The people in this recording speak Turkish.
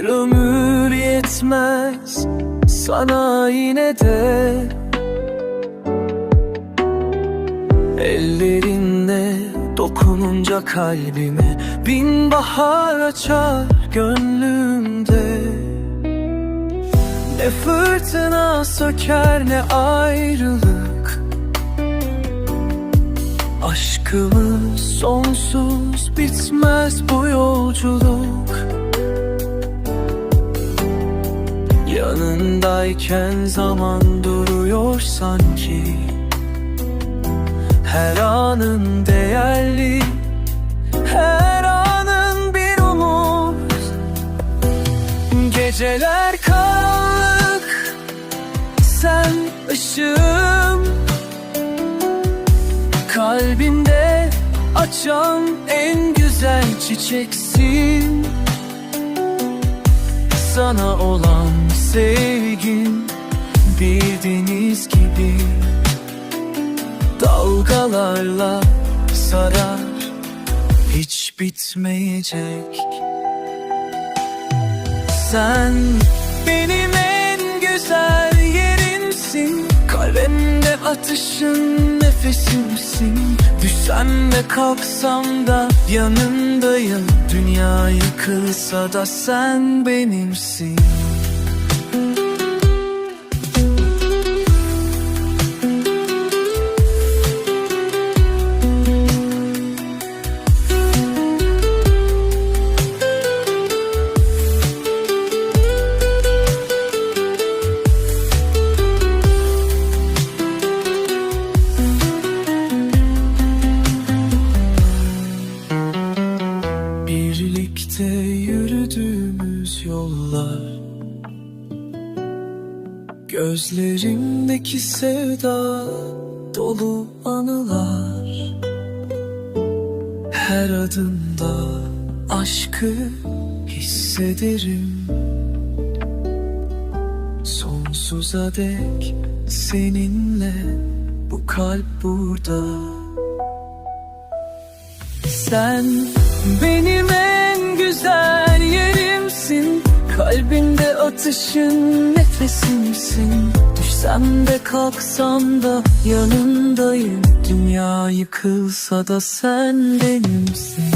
Bir ömür yetmez sana yine de. Ellerinle dokununca kalbime Bin bahar açar gönlümde. Ne fırtına söker ne ayrılık. Aşkımız sonsuz bitmez bu yolculuk Yanındayken zaman duruyor sanki. Her anın değerli Her anın bir umut. Geceler karanlık Sen ışığım. Kalbimde açan en güzel çiçeksin Sana olan sevgim bir deniz gibi Dalgalarla sarar hiç bitmeyecek. Sen benim en güzel yerimsin Kalbimde atışın nefesimsin Düşsem de kalksam da yanındayım. Dünya yıkılsa da sen benimsin Birlikte yürüdüğümüz yollar. Gözlerimdeki sevda dolu anılar. Her adımda aşkı hissederim. Sonsuza dek seninle bu kalp burada. Sen benim en güzel yerimsin. Kalbimde atışın nefesimsin. Düşsem de kalksam da yanındayım. Dünya yıkılsa da sen benimsin